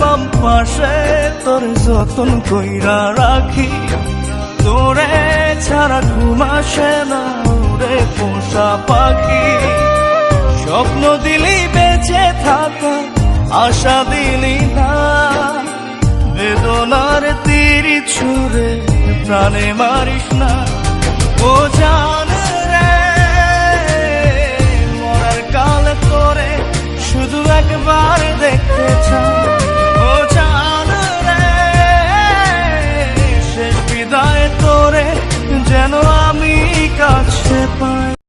বাম পাশে তোর যতন কইরা রাখি। তোরে ছাড়া ঘুম আসে না, ওরে পোষা পাখি। স্বপ্ন দিলি বেঁচে থাকা, আশা দিলি না। বেদনার তীর ছুড়ে প্রাণে মারিস না। তোরে যেন আমি কাছে পাই।